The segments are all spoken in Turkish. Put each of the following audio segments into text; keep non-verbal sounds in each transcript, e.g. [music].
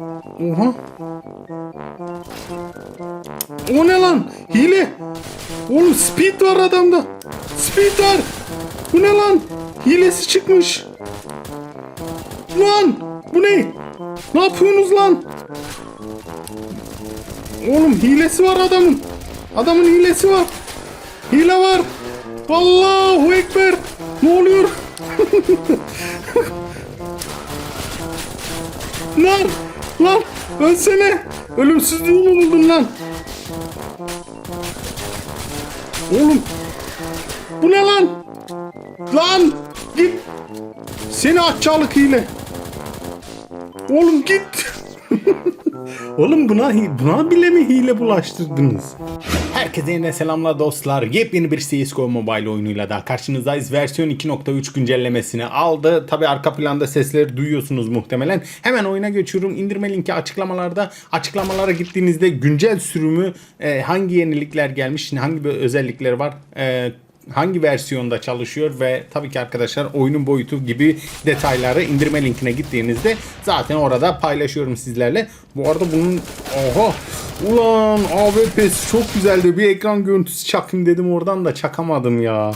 Oha. O ne lan? Hile. Oğlum speed var adamda. Speed var. Bu ne lan? Hilesi çıkmış. Lan bu ne? Ne yapıyorsunuz lan? Oğlum hilesi var adamın. Adamın hilesi var. Hile var. Allahu Ekber. Ne oluyor? [laughs] lan lan ölsene. Ölümsüzlüğü mü buldun lan? Oğlum. Bu ne lan? Lan git. Seni aççalık hile. Oğlum git. [laughs] Oğlum buna buna bile mi hile bulaştırdınız? Herkese yine selamlar dostlar. Yepyeni bir CSGO Mobile oyunuyla daha karşınızdayız. Versiyon 2.3 güncellemesini aldı. Tabi arka planda sesleri duyuyorsunuz muhtemelen. Hemen oyuna geçiyorum. İndirme linki açıklamalarda. Açıklamalara gittiğinizde güncel sürümü e, hangi yenilikler gelmiş, hangi bir özellikleri var, e, hangi versiyonda çalışıyor ve tabii ki arkadaşlar oyunun boyutu gibi detayları indirme linkine gittiğinizde zaten orada paylaşıyorum sizlerle. Bu arada bunun oha ulan AWP'si çok güzeldi. Bir ekran görüntüsü çakayım dedim oradan da çakamadım ya.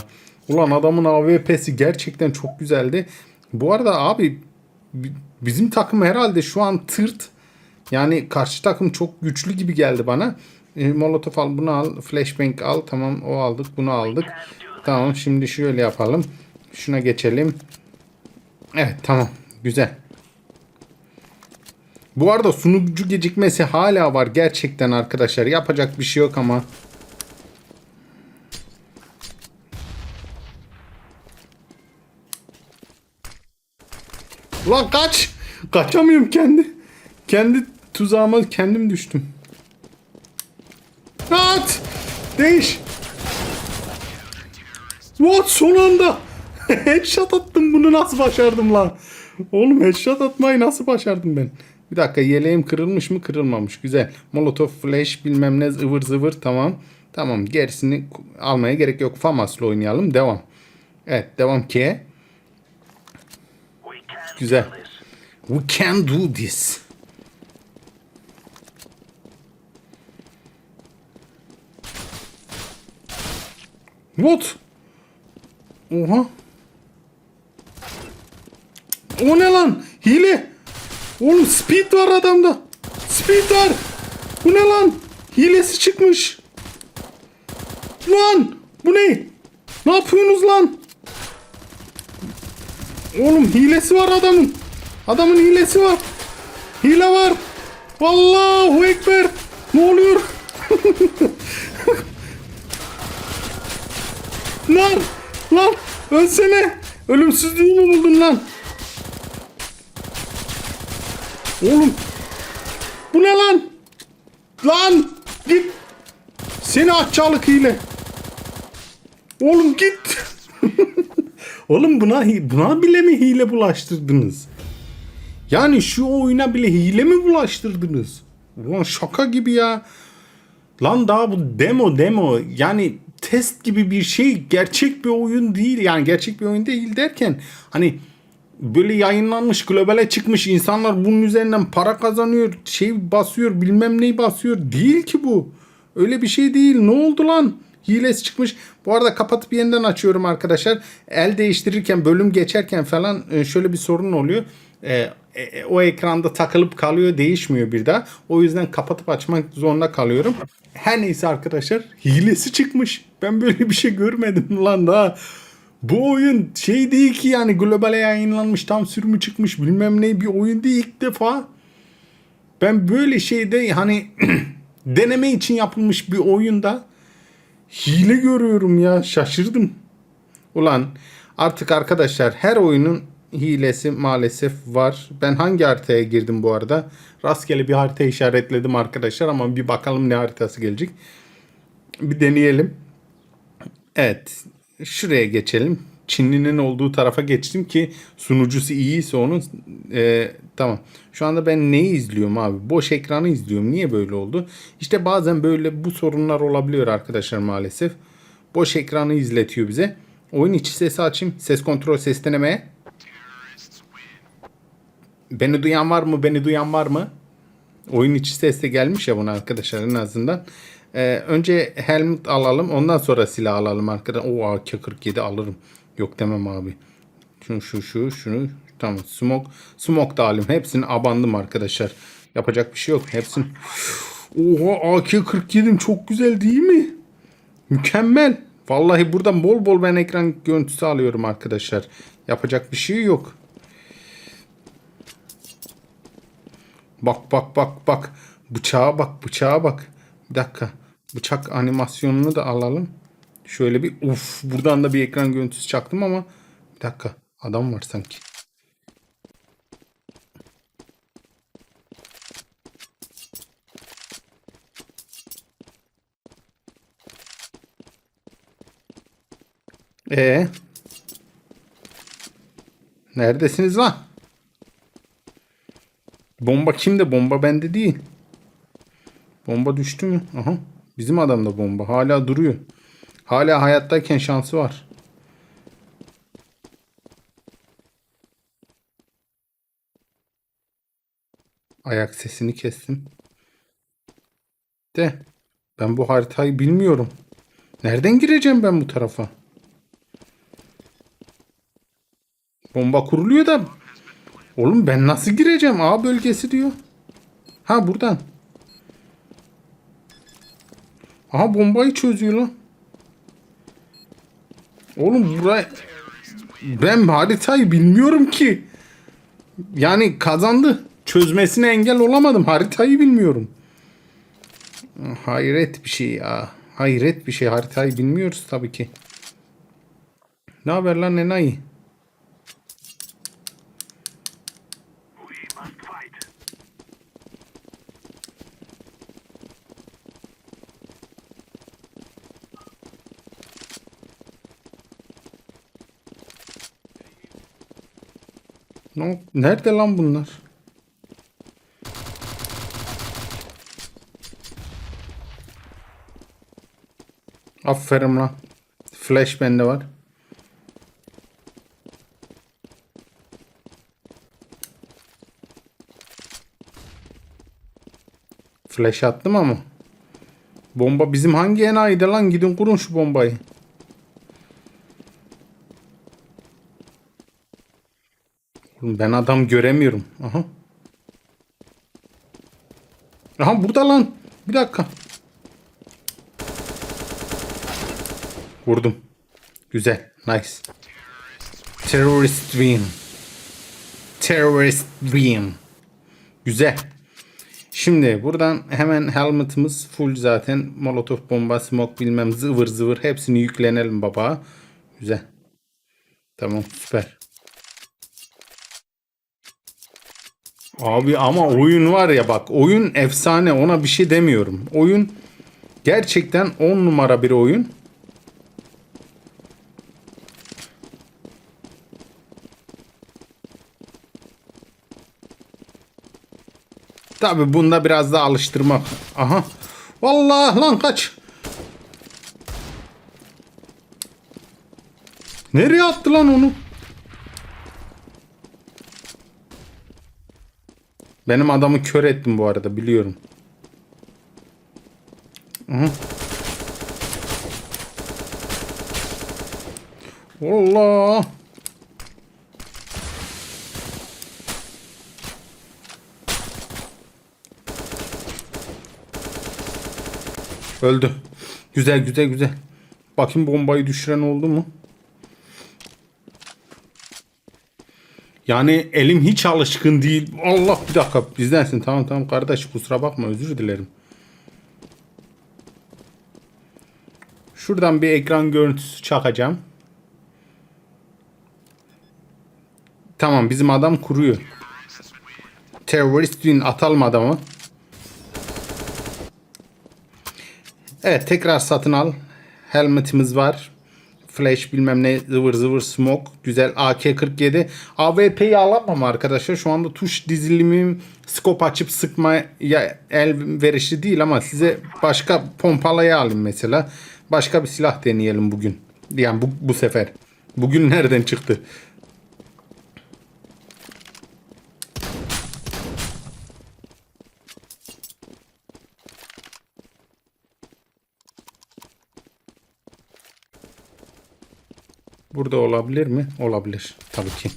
Ulan adamın AWP'si gerçekten çok güzeldi. Bu arada abi bi- bizim takım herhalde şu an tırt. Yani karşı takım çok güçlü gibi geldi bana. E, Molotov al bunu al. Flashbang al. Tamam o aldık bunu aldık. Tamam şimdi şöyle yapalım. Şuna geçelim. Evet tamam. Güzel. Bu arada sunucu gecikmesi hala var gerçekten arkadaşlar. Yapacak bir şey yok ama. Ulan kaç. Kaçamıyorum kendi. Kendi tuzağıma kendim düştüm. At! Değiş. What son anda? [laughs] headshot attım bunu nasıl başardım lan? Oğlum headshot atmayı nasıl başardım ben? Bir dakika yeleğim kırılmış mı kırılmamış güzel. Molotov flash bilmem ne ıvır zıvır tamam. Tamam gerisini almaya gerek yok. Famas'la oynayalım devam. Evet devam ki. Güzel. We can do this. What? Oha. O ne lan? Hile. Oğlum speed var adamda. Speed var. Bu ne lan? Hilesi çıkmış. Lan bu ne? Ne yapıyorsunuz lan? Oğlum hilesi var adamın. Adamın hilesi var. Hile var. Allahu Ekber. Ne oluyor? [laughs] Lan! Lan! Ölsene! Ölümsüzlüğü mü buldun lan? Oğlum! Bu ne lan? Lan! Git! Seni aççalık hile! Oğlum git! [laughs] Oğlum buna buna bile mi hile bulaştırdınız? Yani şu oyuna bile hile mi bulaştırdınız? Ulan şaka gibi ya. Lan daha bu demo demo yani test gibi bir şey gerçek bir oyun değil. Yani gerçek bir oyun değil derken hani böyle yayınlanmış globale çıkmış insanlar bunun üzerinden para kazanıyor şey basıyor bilmem neyi basıyor. Değil ki bu. Öyle bir şey değil. Ne oldu lan hilesi çıkmış bu arada kapatıp yeniden açıyorum arkadaşlar el değiştirirken bölüm geçerken falan e, şöyle bir sorun oluyor e, e, o ekranda takılıp kalıyor değişmiyor bir daha. O yüzden kapatıp açmak zorunda kalıyorum. Her neyse arkadaşlar hilesi çıkmış. Ben böyle bir şey görmedim lan daha. Bu oyun şey değil ki yani globale yayınlanmış tam sürümü çıkmış bilmem ne bir oyun değil ilk defa. Ben böyle şeyde hani [clears throat] deneme için yapılmış bir oyunda hile görüyorum ya şaşırdım. Ulan artık arkadaşlar her oyunun hilesi maalesef var. Ben hangi haritaya girdim bu arada? Rastgele bir harita işaretledim arkadaşlar ama bir bakalım ne haritası gelecek. Bir deneyelim. Evet. Şuraya geçelim. Çinli'nin olduğu tarafa geçtim ki sunucusu iyiyse onun e, tamam. Şu anda ben neyi izliyorum abi? Boş ekranı izliyorum. Niye böyle oldu? İşte bazen böyle bu sorunlar olabiliyor arkadaşlar maalesef. Boş ekranı izletiyor bize. Oyun içi sesi açayım. Ses kontrol ses deneme. Beni duyan var mı? Beni duyan var mı? Oyun içi ses de gelmiş ya buna arkadaşlar en azından. Ee, önce helmet alalım ondan sonra silah alalım arkadaşlar. O AK-47 alırım. Yok demem abi. Şunu şu şu şunu tamam smoke smoke da. Hepsini abandım arkadaşlar. Yapacak bir şey yok. Hepsini Oha AK-47'm çok güzel değil mi? Mükemmel. Vallahi buradan bol bol ben ekran görüntüsü alıyorum arkadaşlar. Yapacak bir şey yok. Bak bak bak bak. Bıçağa bak bıçağa bak. Bir dakika. Bıçak animasyonunu da alalım. Şöyle bir uf buradan da bir ekran görüntüsü çaktım ama bir dakika adam var sanki. E Neredesiniz lan? Bomba kimde? Bomba bende değil. Bomba düştü mü? Aha. Bizim adamda bomba. Hala duruyor. Hala hayattayken şansı var. Ayak sesini kestim. De. Ben bu haritayı bilmiyorum. Nereden gireceğim ben bu tarafa? Bomba kuruluyor da. Oğlum ben nasıl gireceğim? A bölgesi diyor. Ha buradan. Aha bombayı çözüyor lan. Oğlum buraya... Ben haritayı bilmiyorum ki. Yani kazandı. Çözmesine engel olamadım. Haritayı bilmiyorum. Hayret bir şey ya. Hayret bir şey. Haritayı bilmiyoruz tabii ki. Ne haber lan Enayi? Ne- Nerede lan bunlar? Aferin lan. Flash bende var. Flash attım ama. Bomba bizim hangi enayide lan? Gidin kurun şu bombayı. Ben adam göremiyorum. Aha. Aha burada lan. Bir dakika. Vurdum. Güzel. Nice. Terrorist win. Terrorist win. Güzel. Şimdi buradan hemen helmetimiz full zaten. Molotov bomba, smoke bilmem zıvır zıvır hepsini yüklenelim baba. Güzel. Tamam süper. Abi ama oyun var ya bak oyun efsane ona bir şey demiyorum. Oyun gerçekten 10 numara bir oyun. Tabi bunda biraz da alıştırmak. Aha. Vallahi lan kaç. Nereye attı lan onu? Benim adamı kör ettim bu arada biliyorum. Aha. Allah. Öldü. Güzel güzel güzel. Bakayım bombayı düşüren oldu mu? Yani elim hiç alışkın değil. Allah bir dakika bizdensin. Tamam tamam kardeş kusura bakma özür dilerim. Şuradan bir ekran görüntüsü çakacağım. Tamam bizim adam kuruyor. Terörist win atalım adamı. Evet tekrar satın al. Helmetimiz var. Flash bilmem ne zıvır zıvır smoke. Güzel AK-47. AWP'yi alamam arkadaşlar. Şu anda tuş dizilimim scope açıp sıkmaya el verişi değil ama size başka pompalayı alayım mesela. Başka bir silah deneyelim bugün. Yani bu, bu sefer. Bugün nereden çıktı? Burada olabilir mi? Olabilir. Tabii ki.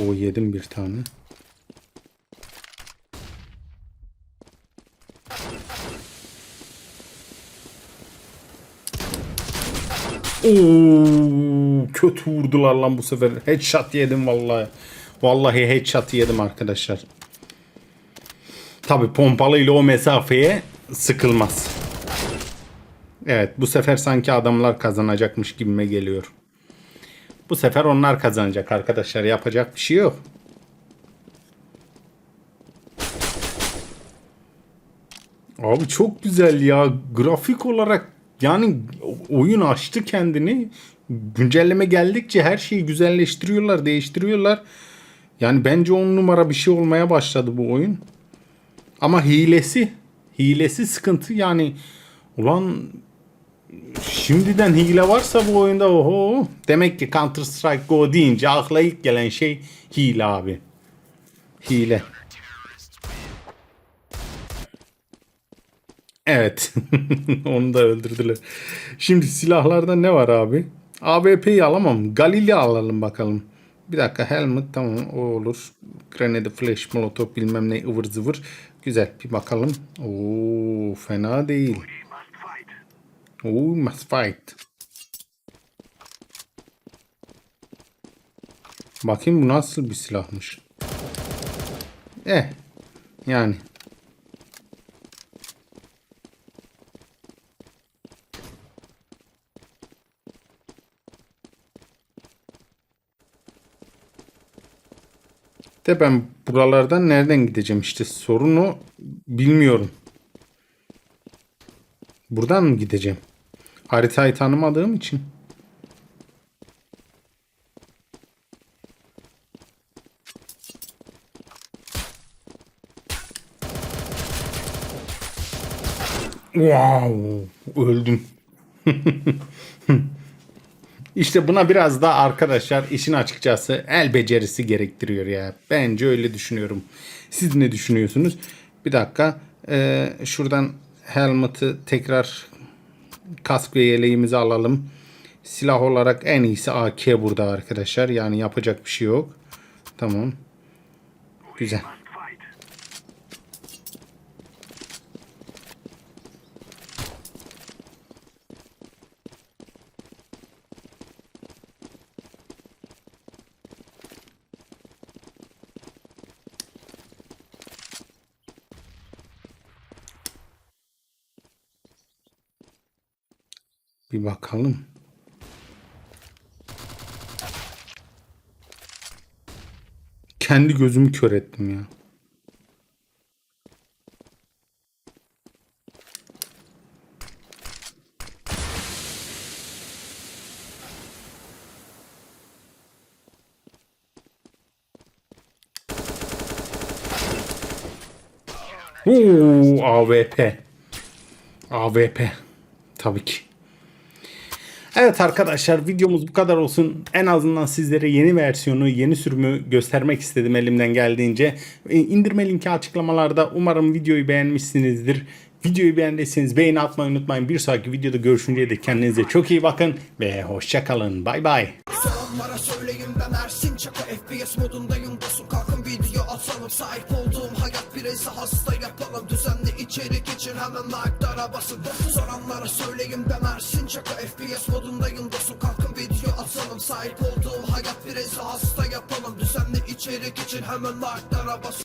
O yedim bir tane. Oo, kötü vurdular lan bu sefer. Headshot yedim vallahi. Vallahi headshot yedim arkadaşlar. Tabi pompalı ile o mesafeye sıkılmaz. Evet bu sefer sanki adamlar kazanacakmış gibime geliyor. Bu sefer onlar kazanacak arkadaşlar. Yapacak bir şey yok. Abi çok güzel ya. Grafik olarak yani oyun açtı kendini. Güncelleme geldikçe her şeyi güzelleştiriyorlar, değiştiriyorlar. Yani bence on numara bir şey olmaya başladı bu oyun. Ama hilesi, hilesi sıkıntı yani. Ulan şimdiden hile varsa bu oyunda oho. Demek ki Counter Strike Go deyince akla ilk gelen şey hile abi. Hile. Evet. [laughs] Onu da öldürdüler. Şimdi silahlarda ne var abi? AWP'yi alamam. Galil'i alalım bakalım. Bir dakika helmet tamam o olur. Grenade, flash, molotov bilmem ne ıvır zıvır. Güzel bir bakalım. Oo fena değil. Oo must fight. Bakayım bu nasıl bir silahmış. Eh yani De ben buralardan nereden gideceğim işte sorun o bilmiyorum. Buradan mı gideceğim? Haritayı tanımadığım için. Wow, öldüm. [laughs] İşte buna biraz da arkadaşlar işin açıkçası el becerisi gerektiriyor ya. Bence öyle düşünüyorum. Siz ne düşünüyorsunuz? Bir dakika. Ee, şuradan helmet'ı tekrar kask ve yeleğimizi alalım. Silah olarak en iyisi AK burada arkadaşlar. Yani yapacak bir şey yok. Tamam. Güzel. Bir bakalım. Kendi gözümü kör ettim ya. Oo, AWP. AWP. Tabii ki. Evet arkadaşlar videomuz bu kadar olsun. En azından sizlere yeni versiyonu, yeni sürümü göstermek istedim elimden geldiğince. E, İndirme linki açıklamalarda. Umarım videoyu beğenmişsinizdir. Videoyu beğendiyseniz beğeni atmayı unutmayın. Bir sonraki videoda görüşünceye dek kendinize çok iyi bakın ve hoşçakalın. Bay bay. Atalım Sahip olduğum hayat birisi hasta yapalım. Düzenli içerik için hemen like'lara basın. Soranlara söyleyin ben Ersin Çaka FPS modundayım dostum kalkın video atalım. Sahip olduğum hayat birisi hasta yapalım. Düzenli içerik için hemen like'lara basın